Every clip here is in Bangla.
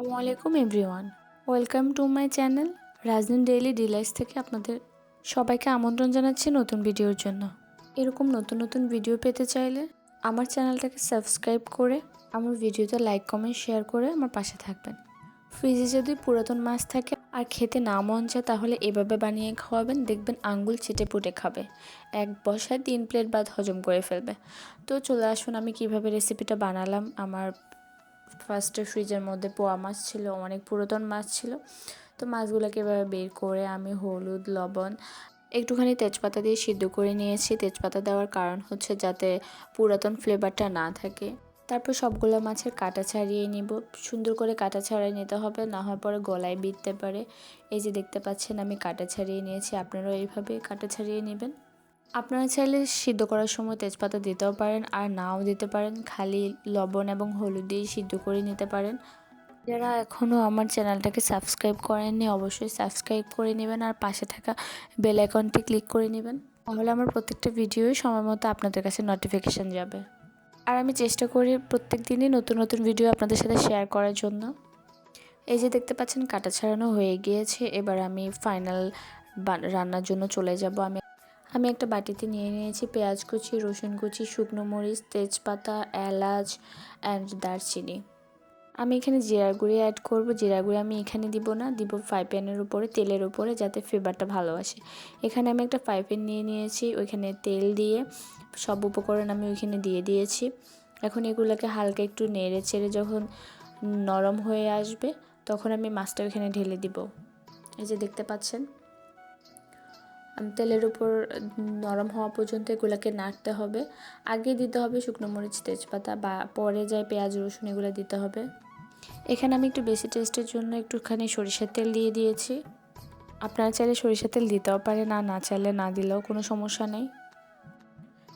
আসসালামু আলাইকুম, everyone. Welcome to my channel Raznin daily delights থেকে আপনাদের সবাইকে আমন্ত্রণ জানাচ্ছি নতুন ভিডিওর জন্য। এরকম নতুন নতুন ভিডিও পেতে চাইলে আমার চ্যানেলটাকে সাবস্ক্রাইব করে আমার ভিডিওতে লাইক, কমেন্ট, শেয়ার করে আমার পাশে থাকবেন। ফ্রিজে যদি পুরাতন মাছ থাকে আর খেতে না মন চায়, তাহলে এভাবে বানিয়ে খাওয়াবেন, দেখবেন আঙ্গুল চেটে পুটে খাবে। এক বসায় তিন প্লেট ভাত হজম করে ফেলবে। তো চলে আসুন, আমি কীভাবে রেসিপিটা বানালাম, আমার ফার্স্টে ফ্রিজের মধ্যে পোয়া মাছ ছিল, অনেক পুরাতন মাছ ছিল। তো মাছগুলোকে এভাবে বের করে আমি হলুদ, লবণ, একটুখানি তেজপাতা দিয়ে সিদ্ধ করে নিয়েছি। তেজপাতা দেওয়ার কারণ হচ্ছে যাতে পুরাতন ফ্লেভারটা না থাকে। তারপর সবগুলো মাছের কাটা ছাড়িয়ে নিব। সুন্দর করে কাটা ছাড়িয়ে নিতে হবে, না হয় পরে গলায় বিঁধতে পারে। এই যে দেখতে পাচ্ছেন, আমি কাটা ছাড়িয়ে নিয়েছি। আপনারাও এইভাবে কাটা ছাড়িয়ে নেবেন। আপনারা চাইলে সিদ্ধ করার সময় তেজপাতা দিতেও পারেন, আর নাও দিতে পারেন। খালি লবণ এবং হলুদ দিয়ে সিদ্ধ করে নিতে পারেন। যারা এখনও আমার চ্যানেলটাকে সাবস্ক্রাইব করেননি, অবশ্যই সাবস্ক্রাইব করে নেবেন আর পাশে থাকা বেল আইকনটি ক্লিক করে নেবেন। তাহলে আমার প্রত্যেকটা ভিডিওই সময় মতো আপনাদের কাছে নোটিফিকেশান যাবে। আর আমি চেষ্টা করি প্রত্যেক দিনই নতুন নতুন ভিডিও আপনাদের সাথে শেয়ার করার জন্য। এই যে দেখতে পাচ্ছেন, কাটা ছাড়ানো হয়ে গিয়েছে। এবার আমি ফাইনাল রান্নার জন্য চলে যাব। আমি আমি একটা বাটিতে নিয়ে নিয়েছি পেঁয়াজ কুচি, রসুন কুচি, শুকনো মরিচ, তেজপাতা, এলাচ অ্যান্ড দারচিনি। আমি এখানে জিরা গুঁড়ি অ্যাড করব। জিরা গুঁড়ি আমি এখানে দিব না, দিব ফ্রাই প্যানের উপরে, তেলের উপরে যাতে ফ্লেভারটা ভালো আসে। এখানে আমি একটা ফ্রাই প্যান নিয়ে নিয়েছি, ওইখানে তেল দিয়ে সব উপকরণ আমি ওইখানে দিয়ে দিয়েছি। এখন এগুলোকে হালকা একটু নেড়ে চেড়ে যখন নরম হয়ে আসবে, তখন আমি মাছটা ওইখানে ঢেলে দিব। এই যে দেখতে পাচ্ছেন? তেলের উপর নরম হওয়া পর্যন্ত এগুলোকে নাড়তে হবে। আগে দিতে হবে শুকনো মরিচ, তেজপাতা বা পরে যায় পেঁয়াজ, রসুন এগুলো দিতে হবে। এখানে আমি একটু বেশি টেস্টের জন্য একটুখানি সরিষার তেল দিয়ে দিয়েছি। আপনারা চাইলে সরিষার তেল দিতেও পারে না না চাইলে না দিলেও কোনো সমস্যা নেই।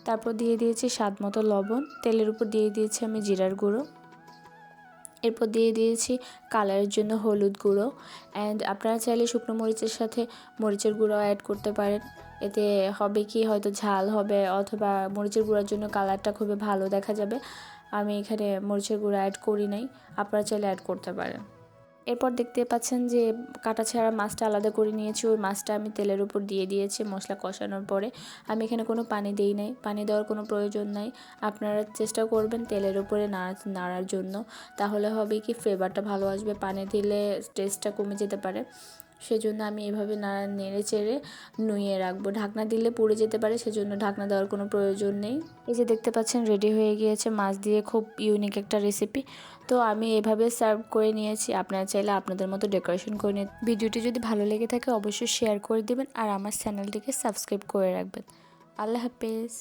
তারপর দিয়ে দিয়েছি স্বাদ মতো লবণ। তেলের উপর দিয়ে দিয়েছি আমি জিরার গুঁড়ো। এরপর দিয়ে দিয়েছি কালারের জন্য হলুদ গুঁড়ো অ্যান্ড আপনারা চাইলে শুকনো মরিচের সাথে মরিচের গুঁড়ো অ্যাড করতে পারেন। এতে হবে কি? হয়তো ঝাল হবে অথবা মরিচের গুঁড়োর জন্য কালারটা খুবই ভালো দেখা যাবে। আমি এখানে মরিচের গুঁড়ো অ্যাড করি নাই। আপনারা চাইলে অ্যাড করতে পারেন। এরপর দেখতে পাচ্ছেন যে কাটা ছাড়া মাছটা আলাদা করে নিয়েছি। ওই মাছটা আমি তেলের উপর দিয়ে দিয়েছি মশলা কষানোর পরে। আমি এখানে কোনো পানি দিই নাই। পানি দেওয়ার কোনো প্রয়োজন নাই। আপনারা চেষ্টা করবেন তেলের উপরে নাড়া নাড়ার জন্য। তাহলে হবে কি ফ্লেভারটা ভালো আসবে। পানি দিলে টেস্টটা কমে যেতে পারে। সেজন্য আমি এভাবে না নেড়ে চেড়ে নুইয়ে রাখব। ঢাকনা দিলে পুড়ে যেতে পারে, সেজন্য ঢাকনা দেওয়ার কোনো প্রয়োজন নেই। এই যে দেখতে পাচ্ছেন রেডি হয়ে গিয়েছে মাছ দিয়ে খুব ইউনিক একটা রেসিপি তো আমি এভাবে সার্ভ করে নিয়েছি। আপনারা চাইলে আপনাদের মতো ডেকোরেশন করে নিয়ে ভিডিওটি যদি ভালো লেগে থাকে, অবশ্যই শেয়ার করে দেবেন আর আমার চ্যানেলটিকে সাবস্ক্রাইব করে রাখবেন। আল্লাহ হাফেজ।